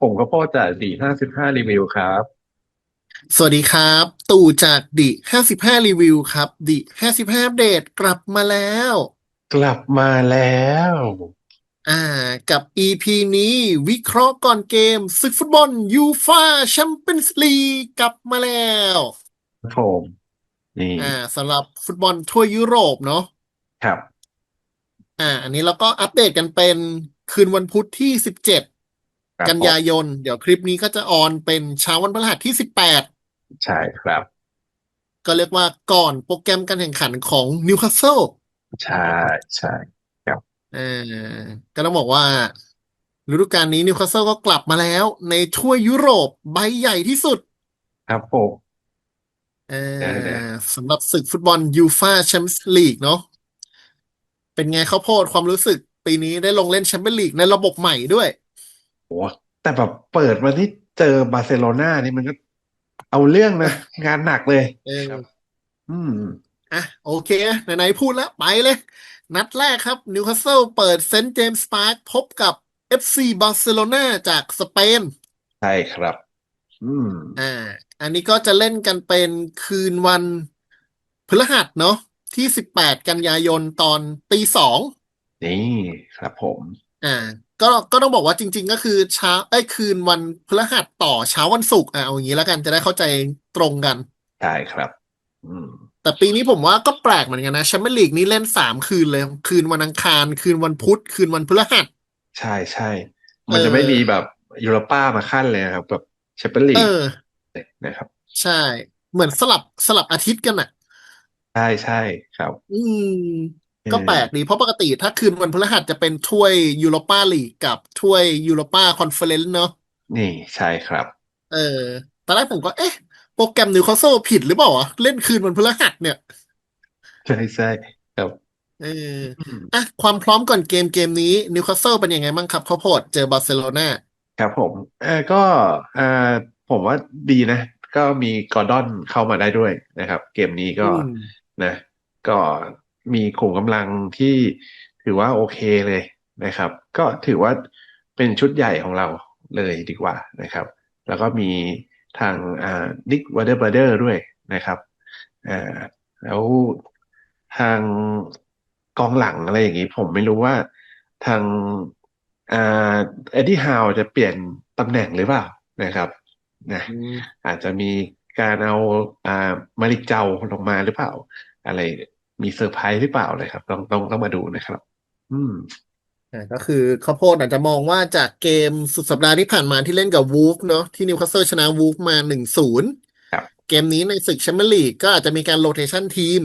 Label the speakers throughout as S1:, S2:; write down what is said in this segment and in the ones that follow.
S1: ผมก็พ่อจากดีห้าสิบห้ารีวิวครับ
S2: สวัสดีครับ ตู่จากดิห้าสิบห้ารีวิวครับดิห้าสิบห้าอัปเดตกลับมาแล้ว
S1: กลับมาแล้ว
S2: อ่า กับ EP นี้วิเคราะห์ก่อนเกมศึกฟุตบอลยูฟาแชมเปี้ยนส์ลีกกลับมาแล้ว
S1: ครับผมนี่
S2: อ่าสำหรับฟุตบอลทั่วยุโรปเนาะ
S1: ครับ
S2: อ่า อันนี้เราก็อัปเดตกันเป็นคืนวันพุธที่สิบเจ็ด
S1: ครับ
S2: กันยายน เดี๋ยวคลิปนี้ก็จะออนเป็นเช้าวันพฤหัสที่สิบแปด
S1: ผมใช่ครับ
S2: ก็เรียกว่าก่อนโปรแกรมการแข่งขันของนิวคาสเซิล
S1: ใช่ใช่
S2: เออก็ต้องบอกว่าฤดูกาลนี้นิวคาสเซิลก็กลับมาแล้ว ในทั่วยุโรปใบใหญ่ที่สุด
S1: ครับผม
S2: เอ
S1: เออ
S2: อสำหรับศึกฟุตบอลยูฟาแชมเปี้ยนส์ลีกเนาะเป็นไงข้าวโพดความรู้สึกปีนี้ได้ลงเล่นแชมเปี้ยนลีกในระบบใหม่ด้วย
S1: โอ้แต่แบบเปิดมาที่เจอบาร์เซโลนานี่มันก็เอาเรื่องนะ งานหนักเลย
S2: เออ
S1: ครับ อืม
S2: อะโอเคไหนๆพูดแล้ว ไปเลย นัดแรกครับนิวคาสเซิลเปิดเซนต์เจมส์พาร์คพบกับ FC บาร์เซโลนาจากสเปน
S1: ใช่ครับ อืม
S2: อ่า อันนี้ก็จะเล่นกันเป็นคืนวันพฤหัสเนาะที่สิบแปดกันยายนตอนตีสอง
S1: นี่ครับผม
S2: อ่า ก็ก็ต้องบอกว่าจริง ๆ ก็คือเช้าเอ้ยคืนวันพฤหัสต่อเช้าวันศุกร์อะเอาอย่างนี้แล้วกันจะได้เข้าใจตรงกัน
S1: ใช่ครับ อืม
S2: แต่ปีนี้ผมว่าก็แปลกเหมือนกันนะแชมเปี้ยนลีกนี้เล่นสามคืนเลย คืนวันอังคาร คืนวันพุธ คืนวันพฤหัส
S1: ใช่ใช่มันจะไม่
S2: เออ
S1: มีแบบยูโรป้ามาขั้นเลยนะครับแบบแชมเปี้ยนลี
S2: เอกอ
S1: นะครับ
S2: ใช่ เหมือนสลับสลับอาทิตย์กันอะ
S1: ใช่ใช่ครับ
S2: อืม ก็แปลกดีเพราะปกติถ้าคืนวันพฤหัสจะเป็นถ้วยยูโรปาลีกกับถ้วยยูโรปาคอนเฟอเรนซ์เนาะ
S1: นี่ใช่ครับ
S2: เออตอนแรกผมก็เอ๊ะ โปรแกรมนิวคาสเซิลผิดหรือเปล่าวะเล่นคืนวันพฤหัสเนี่ย
S1: ใช่ใช่ครับ
S2: เออ
S1: อืม
S2: อะความพร้อมก่อนเกมเกมนี้นิวคาสเซิลเป็นยังไงบ้างครับข้าวโพดเจอบาร์เซโลนา
S1: ครับผมเออก็เออผมว่าดีนะ ก็มีกอร์ดอนเข้ามาได้ด้วยนะครับ เกมนี้ก็
S2: อืม
S1: นะ ก็ มีขุมกำลังที่ถือว่าโอเคเลยนะครับ ก็ถือว่าเป็นชุดใหญ่ของเราเลยดีกว่านะครับ แล้วก็มีทางอ่านิกว a เดอร์บ r เดอร์ด้วยนะครับอ่าแล้วทางกองหลังอะไรอย่างนี้ผมไม่รู้ว่าทางอ่าเอ็ดดี้ฮาวจะเปลี่ยนตำแหน่งหรือเปล่านะครับนะ
S2: อืม
S1: อาจจะมีการเอาอ่ามาริกเจ้าลงมาหรือเปล่า อะไร มีเซอร์ไพรส์หรือเปล่าเลยครับ ต้องต้องต้องมาดูนะครับ อืม
S2: อ่าก็คือข้าวโพดอาจจะมองว่าจากเกมสุดสัปดาห์ที่ผ่านมาที่เล่นกับวูฟเนาะที่นิวคาสเซิลชนะวูฟมาหนึ่งศูนย์
S1: ครับ
S2: เกมนี้ในศึกแชมเปี้ยนลีกก็อาจจะมีการโรเทชันทีม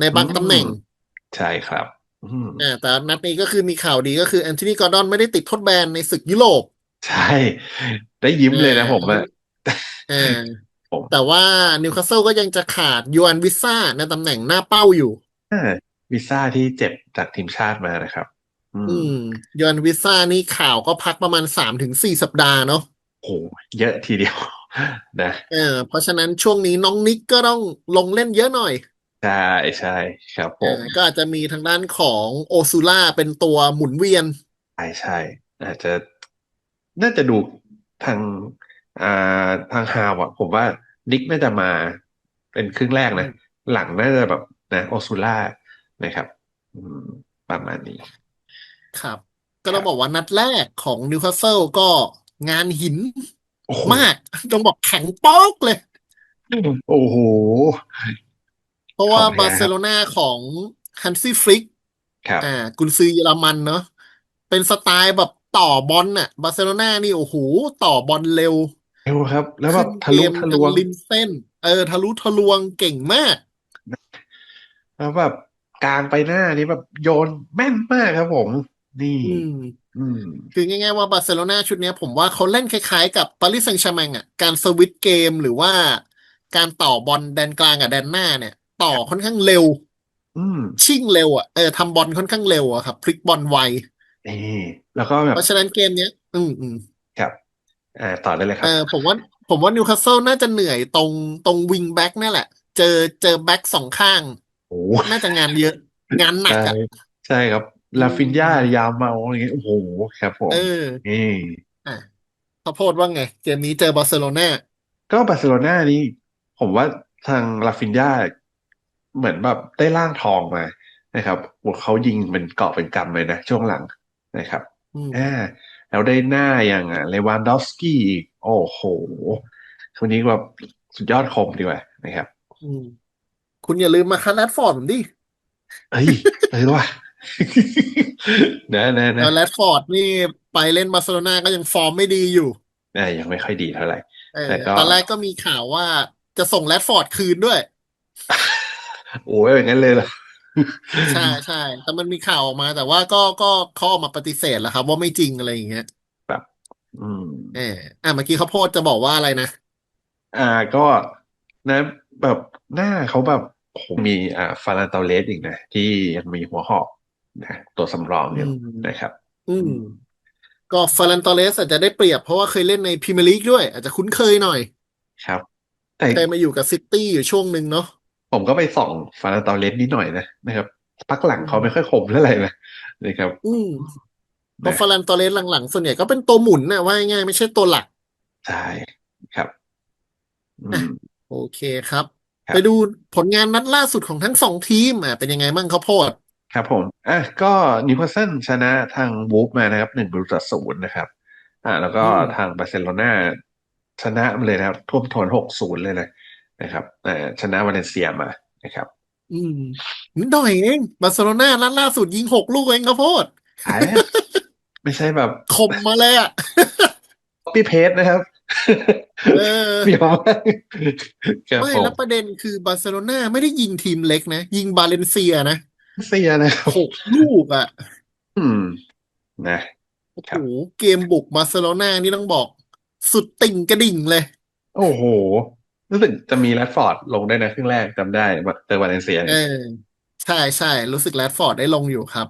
S2: ในบางตำแหน่ง
S1: ใช่ครับอืม
S2: อ่าแต่นัดนี้ก็คือมีข่าวดีก็คือแอนโทนีกอร์ดอนไม่ได้ติดโทษแบนในศึกยุโรป
S1: ใช่ ได้ยิ้มเลยนะ
S2: อ่า
S1: ผมอะ
S2: อ่า
S1: ผม
S2: แต่ว่านิวคาสเซิลก็ยังจะขาดยูอันวิซ่าในตำแหน่งหน้าเป้าอยู่
S1: อ่าวิซ่าที่เจ็บจากทีมชาติมานะครับ อื
S2: อื
S1: ม
S2: มยูอันวิซ่านี่ข่าวก็พักประมาณสามถึงสี่สัปดาห์เนาะ
S1: โหเยอะทีเดียวนะ
S2: เออเพราะฉะนั้นช่วงนี้น้องนิกก็ต้องลงเล่นเยอะหน่อย
S1: ใช่ใช่ครับผ
S2: อ่ามก็อาจจะมีทางด้านของโอซูล่าเป็นตัวหมุนเวียน
S1: ใช่ใช่อาจจะน่าจะดูทาง อ่าทางฮาวอะ ผมว่านิกน่าจะมาเป็นครึ่งแรกนะ หลังน่าจะแบบนะโอซูล่านะครับอืมประมาณนี้
S2: ครับ ก็ต้องบอกว่านัดแรกของนิวคาสเซิลก็งานหิน
S1: โอ้โห
S2: มาก ต้องบอกแข็งโป๊กเลย
S1: โอ้โห
S2: เพราะว่า
S1: ของแท้
S2: บาร์เซโลนาของฮันซี่ฟลิก
S1: ครับ
S2: อ่ากุนซือเยอรมันเนาะเป็นสไตล์แบบต่อบอลน่ะ บาร์เซโลนานี่โอ้โหต่อบอลเร็ว
S1: เร็วครับ แล้วแบบ
S2: ขึ้น
S1: ทะลุ
S2: เกม
S1: ทะลวง
S2: ทางริมเส้น เออ ทะลุทะลวงเก่งมาก
S1: แล้วแบบกลางไปหน้านี่แบบโยนแม่นมากครับผม นี่
S2: อืม
S1: อืม
S2: คือง่ายๆว่าบาร์เซโลนาชุดเนี้ยผมว่าเขาเล่นคล้ายๆกับปารีสแซงต์แชร์แมงอะ การสวิตช์เกมหรือว่าการต่อบอลแดนกลางกับแดนหน้าเนี่ย ต่อค่อนข้างเร็ว
S1: อืม
S2: ชิ่งเร็วอะเออทำบอลค่อนข้างเร็วอะครับพลิกบอลไว
S1: นี่แล้วก็แบบ
S2: เพราะฉะนั้นเกมเนี้ย อืมอืม
S1: ครับ อ่าต่อได้เลยค
S2: เอ
S1: รับ
S2: อผมว่าผมว่านิวคาสเซิลน่าจะเหนื่อยตรงตรงวิงแบ็กนี่แหละ เจอเจอแบ็กสองข้าง
S1: โอ้
S2: น่าจะงานเยอะ งานหนัก
S1: ใช่
S2: อะ
S1: ใช่ครับลาฟินยายามเมาอะไรเงี้ยโอ้โหครับผม
S2: เออ
S1: นี่
S2: อะข้าวโพดว่าไง เกมนี้เจอบาร์เซโลนา
S1: ก็บาร์เซโลนานี่ผมว่าทางลาฟินยาเหมือนแบบได้ร่างทองมานะครับโอ้เขายิงเป็นเกาะเป็นกำเลยนะช่วงหลังนะครับ
S2: อืม
S1: อ่า แล้วได้หน้าอย่างอะเลวานดอฟสกี้อีก โอ้โหคนนี้แบบสุดยอดคมดีกว่านะครับ
S2: อืมคุณอย่าลืมมาคัดแรดฟอร์ดผมดิ
S1: เฮ้ยเลยว่ะนะนะนะ
S2: แล้วแรดฟอร์ดนี่ไปเล่นบาร์เซโลนาก็ยังฟอร์มไม่ดีอยู่
S1: อ่ายังไม่ค่อยดีเท่าไหร่
S2: เออ
S1: แต่ก็
S2: ตอนแรกก็มีข่าวว่าจะส่งแรดฟอร์ดคืนด้วย
S1: โอ้ยอย่างนั้นเลยเหรอ
S2: ใช่ใช่แต่มันมีข่าวออกมา แต่ว่าก็ก็เขาออกมาปฏิเสธแล้วครับ ว่าไม่จริงอะไรอย่างเงี้ย
S1: อืม
S2: เอออะเมื่อกี้เขาวโพดจะบอกว่าอะไรนะ
S1: อ่าก็นะแบบหน้าเขาแบบโหมีอ่าฟารันเตาเลสอีกนะ ที่ยังมีหัวหอกนะตัวสำรองอยู่
S2: อืม
S1: นะครับ
S2: อืม ก็ฟารันตอเรสอาจจะได้เปรียบเพราะว่าเคยเล่นในพรีเมียร์ลีกด้วย อาจจะคุ้นเคยหน่อย
S1: ครับ แต่
S2: เคยมาอยู่กับซิตี้อยู่ช่วงหนึ่งเนาะ
S1: ผมก็ไปส่องฟารันเตาเลสนิดหน่อยนะนะครับพักหลังเขาไม่ค่อยคมเท่าไหร่นะนะครับ
S2: อืมเพราะ
S1: นะ
S2: ฟารันตอเรสหลังๆ ส่วนใหญ่ก็เป็นตัวหมุนนะว่าง่ายๆไม่ใช่ตัวหลัก
S1: ใช่ครับอืม
S2: โอเคครับ
S1: ครับ
S2: ไปดูผลงานนัดล่าสุดของทั้งสองทีมอะเป็นยังไงบ้างข้าวโพด
S1: ครับผมอะก็นิวคาสเซิลชนะทางวูฟมานะครับหนึ่งประตูต่อศูนย์นะครับ อ่าแล้วก็
S2: อืม
S1: ทางบาร์เซโลนาชนะมาเลยนะครับท่วมท้นหกศูนย์เลยนะ นะครับอ่าชนะวาเลนเซียมานะครับ
S2: อืมนิดหน่อยเองบาร์เซโลนานัดล่าสุดยิงหกลูกเองข้าวโพด
S1: ขายแล้วไม่ใช่แบบ
S2: คมมาเลยอะ
S1: พี่เพจนะครับ
S2: เออ
S1: เดี๋ยวครับ
S2: ไม่
S1: ผม
S2: แล้วประเด็นคือบาร์เซโลนาไม่ได้ยิงทีมเล็กนะ ยิงบาเลนเซียนะ
S1: เซียนะครับ
S2: หกลูกอะ
S1: อืม นะ
S2: โอ้
S1: ครั
S2: โห
S1: บ
S2: เกมบุกบาร์เซโลนานี่ต้องบอก สุดติ่งกระดิ่งเลย
S1: โอ้โห รู้สึกจะมีแรดฟอร์ดลงได้วยนะครึ่งแรกจำได้เจอวาเลนเซีย
S2: เอ
S1: เนี่ย
S2: อใช่ใช่รู้สึกแรดฟอร์ดได้ลงอยู่ครับ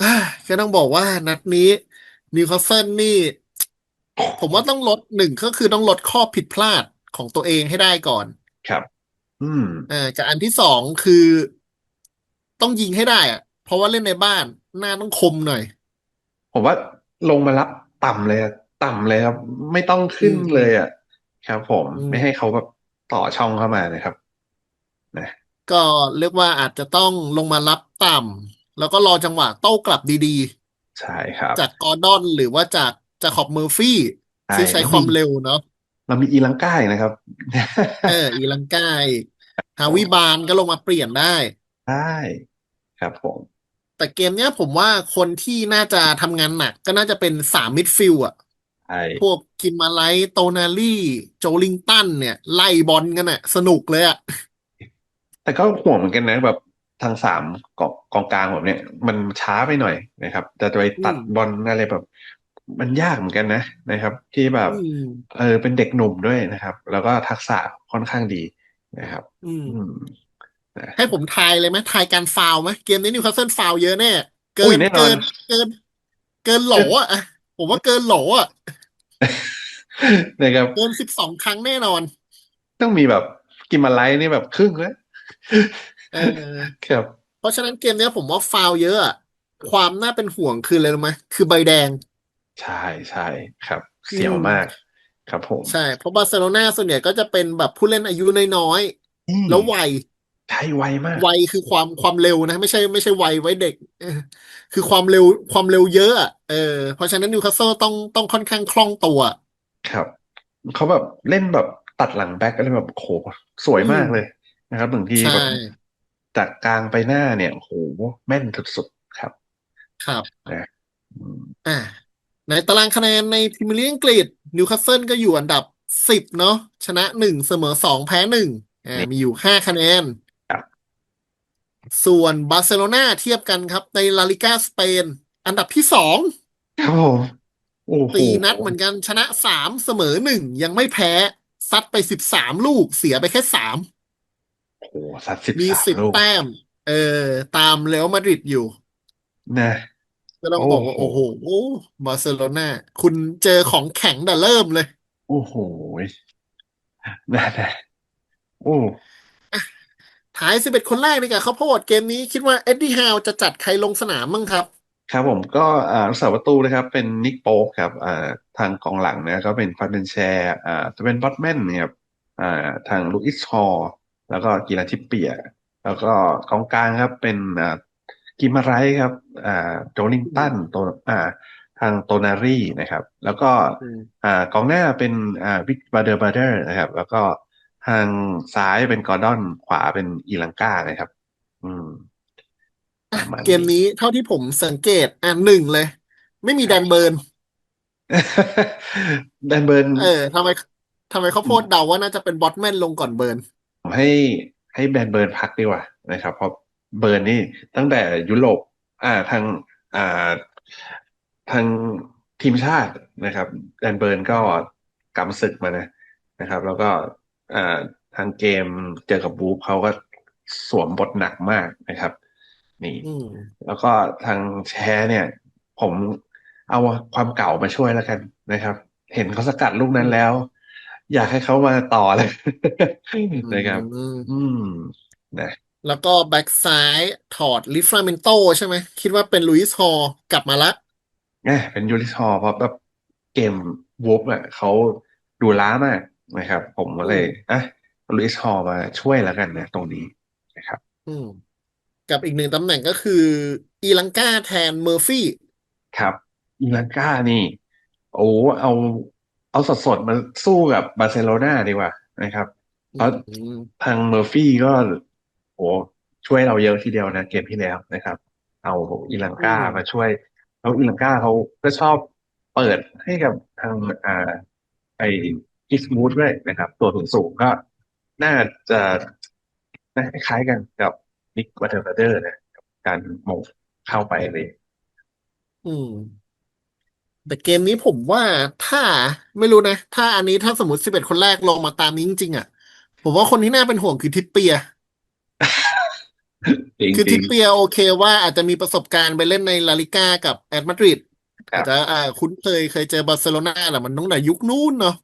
S2: อ่าก็ต้องบอกว่านัดนี้นิวคาสเซิลนี่ ผมว่าต้องลดหนึ่งก็คือต้องลดข้อผิดพลาดของตัวเองให้ได้ก่อน
S1: ครับ อืม
S2: เออกับอันที่สองคือ ต้องยิงให้ได้อะเพราะว่าเล่นในบ้านหน้าต้องคมหน่อย
S1: ผมว่าลงมารับต่ำเลยอะต่ำเลยครับ ไม่ต้องขึ้น
S2: อืม
S1: เลยอะครับผม
S2: อืม
S1: ไม่ให้เขาแบบ ต่อช่องเข้ามานะครับนะ
S2: ก็เรียกว่าอาจจะต้องลงมารับต่ำแล้วก็รอจังหวะโต้กลับดี
S1: ใช่ครับ
S2: ๆจากกอร์ดอนหรือว่าจากจากขอบเมอร์ฟี่
S1: ใช่
S2: ซึ่งใช้ความเร็วเนาะ
S1: เรามีอีลังก้าอีกนะครับ
S2: เออ อีลังกาอีกฮาวิบานก็ลงมาเปลี่ยนได้
S1: ใช่ครับผม
S2: แต่เกมเนี้ยผมว่าคนที่น่าจะทำงานหนักก็น่าจะเป็นสามมิดฟิลด์อะ
S1: ใช่
S2: พวกกิมมาไลท์โตนาลี่โจลิงตันเนี่ย ไล่บอลกันอะสนุกเลยอะ
S1: แต่ก็ห่วงเหมือนกันนะแบบทางสามกองกองกลางผมเนี่ย มันช้าไปหน่อยนะครับจะไปตัด
S2: อืม
S1: บอลอะไรแบบ มันยากเหมือนกันนะนะครับ ที่แบบ
S2: อืม
S1: เออเป็นเด็กหนุ่มด้วยนะครับ แล้วก็ทักษะค่อนข้างดีนะครับ
S2: อืม
S1: อืม
S2: ให้ผมทายเลยไหมทายการฟาวล์ไหมเกมนี้นิวคาสเซิลฟาวล์เยอะแน่เกิ
S1: อุ้ย
S2: น
S1: แน่นอ
S2: เกิ
S1: น
S2: นเกินเกินโหลอะอะผมว่าเกินโหลอะ
S1: นะครับ
S2: เกินสิบสองครั้งแน่นอน
S1: ต้องมีแบบกินมาไลท์นี่แบบครึ่งแล้ว
S2: เออ
S1: ครับ
S2: เพราะฉะนั้นเกมเนี้ยผมว่าฟาวล์เยอะอะ ความน่าเป็นห่วงคืออะไรรู้ไหมคือใบแดง
S1: ใช่ใช่ครับ เสียว
S2: อืม
S1: มาก ครับผม
S2: ใช่ เพราะบาร์เซโลนาส่วนใหญ่ก็จะเป็นแบบผู้เล่นอายุน้อย
S1: อืม
S2: ๆแล้วไว
S1: ใช่ไวมาก
S2: ไวคือความความเร็วนะ ไม่ใช่ไม่ใช่ไวไว้เด็กเออคือความเร็วความเร็วเยอะอะเออเพราะฉะนั้นนิวคาสเซิลต้องต้องค่อนข้างคล่องตัว
S1: ครับเขาแบบเล่นแบบตัดหลังแบ็กอะไรแบบโอ้โหสวยมากเลยนะครับบางที
S2: ใช่
S1: แบบจากกลางไปหน้าเนี่ยโอ้โหแม่นสุดๆครับ
S2: ครับ
S1: นะอืม
S2: อ่าในตารางคะแนนในพรีเมียร์ลีกอังกฤษนิวคาสเซิลก็อยู่อันดับสิบเนาะชนะหนึ่งเสมอสองแพ้หนึ่งอ่ามีอยู่ห้าคะแนน
S1: ครับ
S2: ส่วนบาร์เซโลนาเทียบกันครับ ในลาลิกาสเปน อันดับที่สอง
S1: ครับผมโอ้โห
S2: ตีนัดเหมือนกันชนะสามเสมอหนึ่งยังไม่แพ้ ซัดไปสิบสามลูกเสียไปแค่สาม
S1: โอ้โหสัตว์สิบ
S2: มี
S1: สาม
S2: สิบ
S1: ลูก
S2: แต้ม เออ ตามเรอัลมาดริดอยู่
S1: นะ
S2: ก็ต้องบอกว่า
S1: โอ้
S2: โอ้
S1: โห
S2: โหบาร์เซโลนาคุณเจอของแข็งแต่เริ่มเลย
S1: โอ้โหนะนะโอ้
S2: ท้ายสิบเอ็ดคนแรกดีกว่าข้าวโพดเกมนี้คิดว่าเอ็ดดี้ฮาวจะจัดใครลงสนามบ้างครับ
S1: ครับผมก็อ่ารักษาประตูนะครับ เป็นนิกโป๊ปครับอ่าทางกองหลังนะก็เป็นฟันเดนแชร์อ่าจะเป็นบอตแมนเนี่ยครับอ่าทางลูอิสฮอลแล้วก็กีราทิปเปียร์แล้วก็กองกลางครับเป็นอ่ากิมมาไรส์ครับอ่าโจลิงตันโตอ่าทางโตนารีนะครับ แล้วก็
S2: อืม
S1: อ่ากองหน้าเป็นอ่าวิกบาเดอร์บาเดอร์นะครับ แล้วก็ ทางซ้ายเป็นกอร์ดอนขวาเป็นอีลังกานะครับ อืมประมาณนี้
S2: เกมนี้เท่าที่ผมสังเกตอะหนึ่งเลย ไม่มีแดนเบิร์น
S1: แดนเบิร์น
S2: เออทำไมทำไมเขาโพดเดาว่าน่าจะเป็นบอทแมนลงก่อนเบิร์น
S1: ผมให้ให้แดนเบิร์นพักดีกว่านะครับ เพราะเบิร์นนี่ตั้งแต่ยุโรปอ่าทางอ่าทางทีมชาตินะครับ แดนเบิร์นก็กำศึกมานะนะครับ แล้วก็อ่า ทางเกมเจอกับบูฟเขาก็สวมบทหนักมากนะครับ นี่
S2: อืม
S1: แล้วก็ทางแชร์เนี่ย ผมเอาความเก่ามาช่วยแล้วกันนะครับ เห็นเขาสกัดลูก
S2: อืม
S1: นั้นแล้ว อยากให้เขามาต่อเลย
S2: อื
S1: นะครับ อื
S2: ม
S1: มนะ
S2: แล้วก็แบ็กซ้ายถอดลิฟราเมนโตใช่ไหม คิดว่าเป็นลุยส์ฮอลกลับมาละ
S1: เนี่ยเป็นยูริซอร์เพราะแบบเกมวูฟอะเขาดูล้ามาก นะครับ ผมก็เลย
S2: อืม
S1: อะลุยส์ฮอลมาช่วยแล้วกันนะ ตรงนี้นะครับ
S2: อืมกับอีกหนึ่งตำแหน่งก็คือ อีลังกาแทนเมอร์ฟี่
S1: ครับอิลังกานี่ โอ้เอาเอาสดๆมาสู้กับบาร์เซโลนาดีกว่านะครับ
S2: อื
S1: เพราะ
S2: ม
S1: ทางเมอร์ฟี่ก็โอ้ช่วยเราเยอะทีเดียวนะเกมที่แล้วนะครับ เอาอิลังกา
S2: อืม
S1: มาช่วย แล้วอิลังกาเขาก็ชอบเปิดให้กับทางอ่าไอ อิสมูธด้วยนะครับ ตัวสูงสูงก็ น่าจะน่าคล้ายๆกันกับนิกวัตเตอร์เดอร์นะกับการมงเข้าไปเลย
S2: อืม แต่เกมนี้ผมว่าถ้าไม่รู้นะ ถ้าอันนี้ถ้าสมมติสิบเอ็ดคนแรกลงมาตามนี้จริงๆอะ ผมว่าคนที่น่าเป็นห่วงคือทิปเปียร์
S1: จริง
S2: คือทิ
S1: จริง
S2: ปเปียร์โอเคว่าอาจจะมีประสบการณ์ไปเล่นในลาลิก้ากับแอตมาดริดอาจจะ
S1: ครับ
S2: อ่าคุ้นเคยเคยเจอบาร์เซโลนาแหละมันตั้งแต่ยุคนู้นเนาะ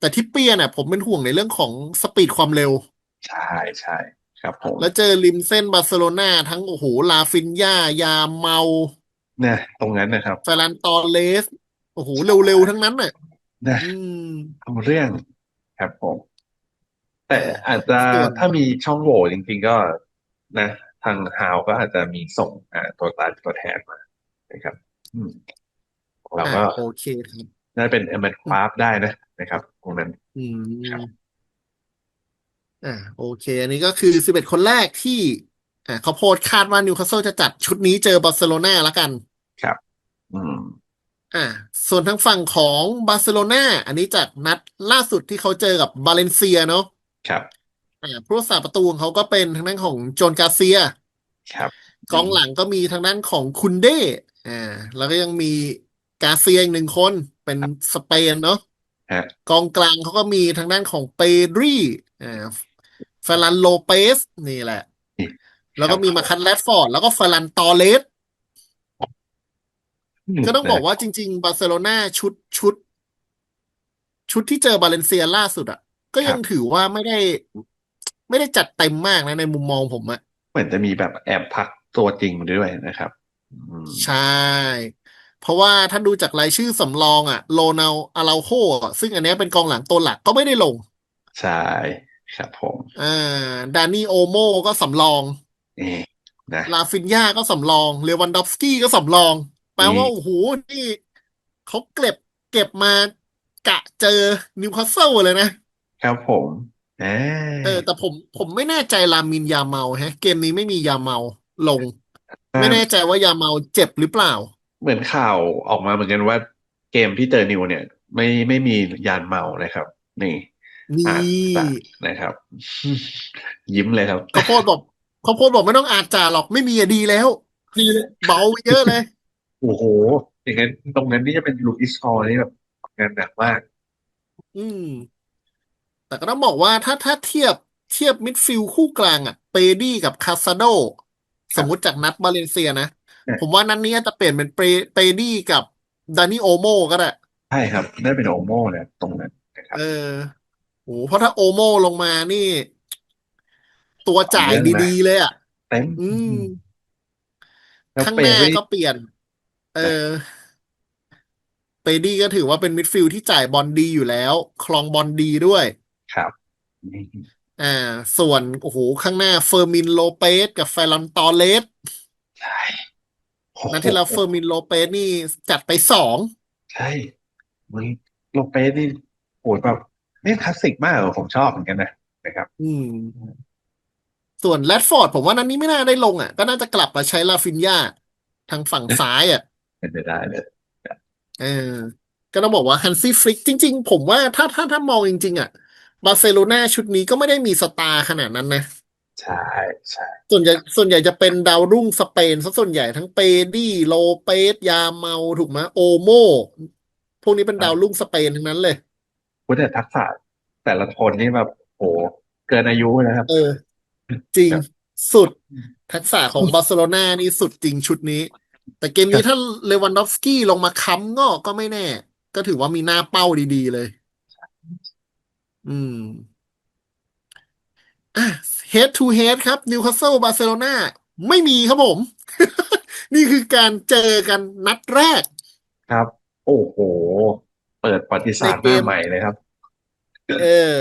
S2: แต่ทิปเปียร์เนี่ยผมเป็นห่วงในเรื่องของสปีดความเร็ว
S1: ใช่ใช่ครับผม
S2: แล้วเจอริมเส้นบาร์เซโลนาทั้งโอ้โหลาฟินยายาเมา
S1: เนี่ยตรงนั้นนะครับ
S2: เฟรานตอเลส โอ้โห เร็วๆ ทั้งนั้นน่ะ
S1: นะ
S2: อืม
S1: เอาเรื่องครับผม แต่
S2: อ่า
S1: อาจจะ
S2: ส่วน
S1: ถ้ามีช่องโหว่จริงๆก็นะ ทางฮาวก็อาจจะมีส่งอ่าตัวตายตัวแทนมานะครับอืมเรา
S2: อ่า
S1: ก็
S2: โอเคครับ
S1: น่าเป็นเอเมนคราฟได้นะ นะครับตรงนั้น
S2: อื
S1: ครับ
S2: มอ่าโอเค อันนี้ก็คือสิบเอ็ดคนแรกที่ อ่าเขาโพสต์คาดว่านิวคาสเซิลจะจัดชุดนี้เจอบาร์เซโลนาแล้วกัน
S1: ครับ อืม
S2: อ่า ส่วนทางฝั่งของบาร์เซโลนาอันนี้จากนัดล่าสุดที่เขาเจอกับบาเลนเซียเนาะ
S1: ครับ
S2: อ่าผู้รักษาประตูของเขาก็เป็นทางด้านของโจนกาเซีย
S1: ครับ
S2: กองหลังก็มีทางด้านของคุนเดอ่าแล้วก็ยังมีกาเซียอีกหนึ่งคนเป็นสเปนเนาะ
S1: ฮะ
S2: กองกลางเขาก็มีทางด้านของเปดรีอ่าเฟรันโลเปสนี่แหละ
S1: นี่
S2: แล้ว
S1: ครับ
S2: ก็มีมาคัตแรดฟอร์ด แล้วก็เฟรันตอเลส
S1: อืม
S2: ก็ต้องบอก
S1: นะ
S2: ว่าจริง ๆ บาร์เซโลนาชุดชุด ชุดที่เจอบาเลนเซียล่าสุดอะ ก็ยังถือ
S1: ครับ
S2: ว่าไม่ได้ ไม่ได้จัดเต็มมากนะในมุมมองผมอะ
S1: เหมือนจะมีแบบแอบพักตัวจริงมาด้วยนะครับอืม
S2: ใช่ เพราะว่าถ้าดูจากรายชื่อสำรองอะโรนัลอาราโฮอะซึ่งอันเนี้ยเป็นกองหลังตัวหลักก็ไม่ได้ลง
S1: ใช่ครับผม
S2: อ่าดานี่โอโมก็สำรอง
S1: นี่นะ
S2: ลาฟินยาก็สำรอง เลวันดอฟสกี้ก็สำรอง แปล
S1: นี่
S2: ว่า โอ้โห นี่เขาเก็บเก็บมากะเจอนิวคาสเซิลเลยนะ
S1: ครับผมอ่
S2: เออาแต่ผมผมไม่แน่ใจลามินยาเมาแฮะ เกมนี้ไม่มียาเมาลง ไม่แน่
S1: อ่า
S2: ใจว่ายาเมาเจ็บหรือเปล่า
S1: เหมือนข่าวออกมาเหมือนกันว่าเกมที่เจอนิวเนี่ย ไม่ไม่มียานเมานะครับ นี่
S2: นี
S1: อาจจะ่นะครับ ยิ้มเลยครับ
S2: เขาโพดบอกเขาโพดบอกไม่ต้องอาจจ่าหรอกไม่มีอะดีแล้วดีเลยเบาไปเยอะเลย
S1: โอ้โหอย่างนั้นตรงนั้นนี่จะเป็นลูกอิสฮอลนี่แบบงานหนักมาก
S2: อืม แต่ก็ต้องบอกว่าถ้าถ้าเทียบเทียบมิดฟิลด์คู่กลางอะเปดี้กับคาซาโด สมมุติ
S1: ครับ
S2: จากนัดบาเลนเซียนะ ผม
S1: เนี่ย
S2: ว่านัดนี้อาจจะเปลี่ยนเป็นเปเปดี้กับดานิโอโมก็ได้
S1: ใช่ครับ ได้เป็นโอโม่เนี่ยตรงนั้นนะค
S2: เอ
S1: รับ
S2: อโหเพราะถ้าโอโมลงมานี่ ตัว
S1: เอา
S2: จ่าย
S1: เรื่องนะ
S2: ดีๆเลยอะ
S1: เต็ม
S2: อืม
S1: แล้ว
S2: ข้างหน้า
S1: เปรี่
S2: ก็เปลี่ยน เอ
S1: นะ
S2: อเปดี้ก็ถือว่าเป็นมิดฟิลด์ที่จ่ายบอลดีอยู่แล้วครองบอลดีด้วย
S1: ครับ
S2: อ่า ส่วน โอ้โห ข้างหน้าเฟอร์มินโลเปสกับเฟรอนตอเรส
S1: ใช่โอ้
S2: นัด
S1: โห
S2: ที่แล้วเฟอร์มินโลเปสนี่จัดไปสอง
S1: ใช่มันโลเปสนี่โหแบบนี่คลาสสิกมากเลยผมชอบเหมือนกันนะนะครับ
S2: อืม ส่วนแรดฟอร์ดผมว่านั้นนี้ไม่น่าได้ลงอะ ก็น่าจะกลับมาใช้ลาฟินยาทางฝั่งซ้ายอะ
S1: เป็นไปได้เลย
S2: เออ ก็ต้องบอกว่าฮันซี่ฟลิกจริง ๆ ผมว่าถ้าถ้าถ้ามองจริง ๆ อะ บาร์เซโลนาชุดนี้ก็ไม่ได้มีสตาร์ขนาดนั้นนะ
S1: ใช่ใช่
S2: ส่วนใหญ่ส่วนใหญ่จะเป็นดาวรุ่งสเปนซะส่วนใหญ่ทั้งเปดี้โลเปสยาเมาถูกไหมโอโมพวกนี้เป็นดาวรุ่งสเปนทั้งนั้นเลย
S1: พูดแต่ทักษะแต่ละคนนี่แบบโหเกินอายุนะครับ
S2: เออ จริง
S1: แบบ
S2: สุดทักษะของบาร์เซโลนานี่สุดจริงชุดนี้ แต่เกมนี้ถ้าเลวันดอฟสกี้ลงมาค้ำก็ก็ไม่แน่ ก็ถือว่ามีหน้าเป้าดีๆเลย อืม อะ head to head ครับนิวคาสเซิลบาร์เซโลนาไม่มีครับผม นี่คือการเจอกันนัดแรก
S1: ครับ โอ้โห เปิดประวัติศาสตร์ห
S2: ในเกม
S1: น้าใหม่เลยครับ
S2: เออ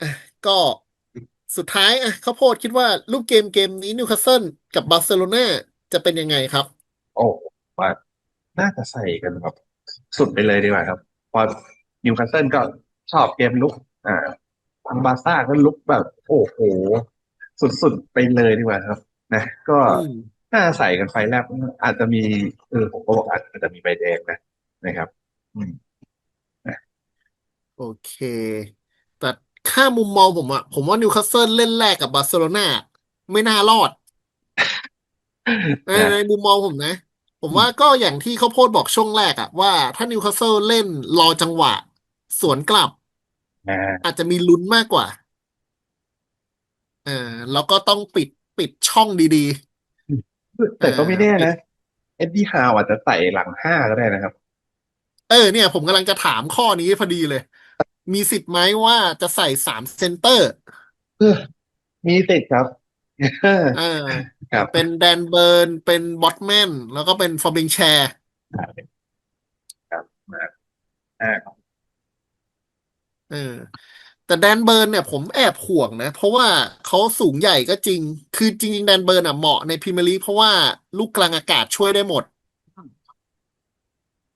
S2: อะก็สุดท้ายอะข้าวโพดคิดว่ารูปเกมเกมนี้นิวคาสเซิลกับบาร์เซโลนาจะเป็นยังไงครับ
S1: โอ้ว่าน่าจะใส่กันแบบสุดไปเลยดีกว่าครับเพอนิวคาสเซิลก็ชอบเกมลุก อ่า ทางบาร์ซ่าก็ลุกแบบ โอ้โห สุดๆไปเลยดีกว่าครับ นะ ก็
S2: อืม
S1: น่าใส่กันไฟแลบอาจจะมีเออผมก็บอกอาจจะมีใบแดงนะนะครับ อืมนะ
S2: โอเค แต่ค่ามุมมองผมอะผมว่านิวคาสเซิลเล่นแรกกับบาร์เซโลนาไม่น่ารอดใน
S1: นะ
S2: ในมุมมองผมนะ ผมว่าก็อย่างที่เขาโพดบอกช่วงแรกอะว่าถ้านิวคาสเซิลเล่นรอจังหวะ สวนกลับ
S1: นะ
S2: อาจจะมีลุ้นมากกว่า เออแล้วก็ต้องปิดปิดช่องดีๆเออ
S1: แต่ก็ไม่แน่
S2: ปิด
S1: นะเอ็ดดี้ฮาวอาจจะใส่หลังห้าก็ได้นะครับ
S2: เออเนี่ย ผมกำลังจะถามข้อนี้พอดีเลย มีสิทธิ์ไหมว่าจะใส่สามเซนเตอร์
S1: เออมีติดครับ
S2: เออ
S1: ครับ
S2: เป็นแดนเบิร์น เป็นบอทแมน แล้วก็เป็นฟอร์บิงแชร์
S1: ครับมาอ่าครับ
S2: เออ แต่แดนเบิร์นเนี่ยผมแอบห่วงนะ เพราะว่าเขาสูงใหญ่ก็จริง คือจริง ๆ แดนเบิร์นอะเหมาะในพรีเมียร์ลีกเพราะว่าลูกกลางอากาศช่วยได้หมด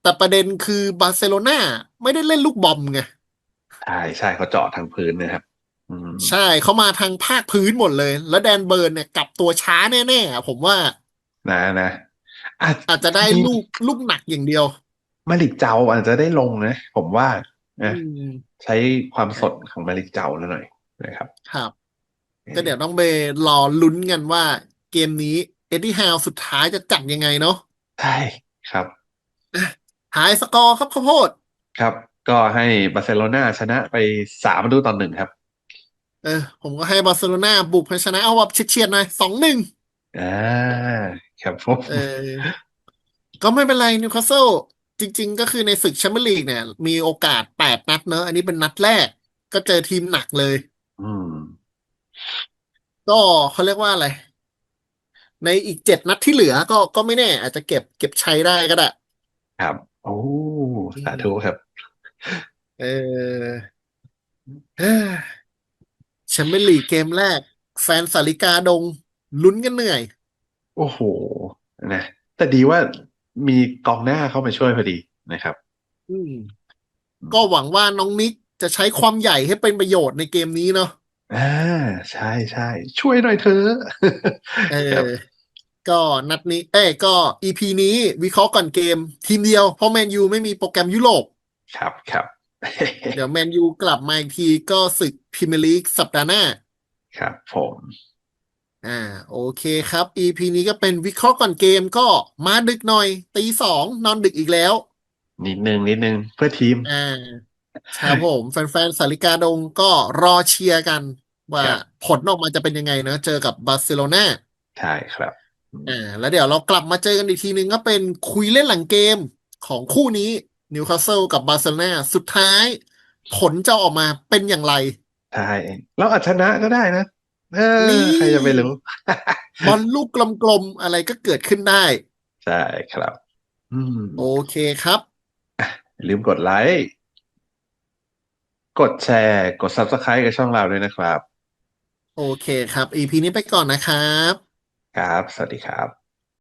S2: แต่ประเด็นคือบาร์เซโลนาไม่ได้เล่นลูกบอมไง
S1: ใช่ใช่เขาเจาะทางพื้นนะครับ อืม
S2: ใช่เขามาทางภาคพื้นหมดเลย แล้วแดนเบิร์นเนี่ยกลับตัวช้าแน่ๆอะผมว่า
S1: นะนะอาจ
S2: อาจจะได้
S1: จริง
S2: ลูกลูกหนักอย่างเดียว
S1: มาลิกเจ้าอาจจะได้ลงนะ ผมว่า
S2: อื
S1: นะ
S2: ม
S1: ใช้ความสดของมาลิกเจ้าแล้วหน่อยนะครับ
S2: ครับ
S1: เอ
S2: ก็เดี๋ยวต้อ
S1: อ
S2: งไปรอลุ้นกันว่าเกมนี้เอ็ดดี้ฮาวสุดท้ายจะจัดยังไงเนาะ
S1: ใช่ครับ
S2: อะทายสกอร์ครับข้าวโพด
S1: ครับ ก็ให้บาร์เซโลนาชนะไปสามประตูต่อหนึ่งครับ
S2: เออ ผมก็ให้บาร์เซโลนาบุกไปชนะเอาแบบเฉียดๆหน่อยสองหนึ่ง
S1: อ่าครับผม
S2: เออ ก็ไม่เป็นไรนิวคาสเซิล จริง ๆ ก็คือในศึกแชมเปี้ยนลีกเนี่ย มีโอกาสแปดนัดเนอะอันนี้เป็นนัดแรก ก็เจอทีมหนักเลย
S1: อืม
S2: ก็เขาเรียกว่าอะไร ในอีกเจ็ดนัดที่เหลือก็ก็ไม่แน่ อาจจะเก็บเก็บชัยได้ก็ได้
S1: ครับ โอ้
S2: อื
S1: สาธุค
S2: ม
S1: รับ
S2: เออเฮ้ยแชมเปี้ยนลีกเกมแรก แฟนสาริกาดง ลุ้นกันเหนื่อย
S1: โอ้โหนะแต่ดีว่า มีกองหน้าเข้ามาช่วยพอดีนะครับ
S2: อืม
S1: อืม
S2: ก็หวังว่าน้องนิกจะใช้ความใหญ่ให้เป็นประโยชน์ในเกมนี้เนาะ
S1: อ่าใช่ใช่ช่วยหน่อยเถอะ
S2: เอ
S1: ครับ
S2: อก็นัดนี้ เอ้ยก็อีพีนี้วิเคราะห์ก่อนเกม ทีมเดียวเพราะแมนยูไม่มีโปรแกรมยุโรป
S1: ครับครับ
S2: เดี๋ยวแมนยูกลับมาอีกทีก็ศึกพรีเมียร์ลีกสัปดาห์หน้า
S1: ครับผม
S2: อ่าโอเคครับ EP นี้ก็เป็นวิเคราะห์ก่อนเกมก็มาดึกหน่อย ตีสองนอนดึกอีกแล้ว
S1: นิดนึงนิดนึงเพื่อทีม
S2: อ่าครับผมแฟนๆสาริกาดงก็รอเชียร์กัน ว่า
S1: ครับ
S2: ผลออกมาจะเป็นยังไงเนอะเจอกับบาร์เซโลนา
S1: ใช่ครับอืม
S2: อ่าแล้วเดี๋ยวเรากลับมาเจอกันอีกทีนึงก็เป็นคุยเล่นหลังเกมของคู่นี้นิวคาสเซิลกับบาร์เซโลนาสุดท้าย ผลจะออกมาเป็นอย่างไร
S1: ใช่เราอาจชนะก็ได้นะ เออ
S2: นี่
S1: ใครจะไปรู้
S2: บอลลูกกลมๆอะไรก็เกิดขึ้นได้
S1: ใช่ครับ อืม
S2: โอเคครับ
S1: อย่าลืมกดไลค์กดแชร์ กด Subscribe กับช่องเราด้วยนะครับ
S2: โอเคครับ EP นี้ไปก่อนนะครับ
S1: ครับ สวัสดีครับ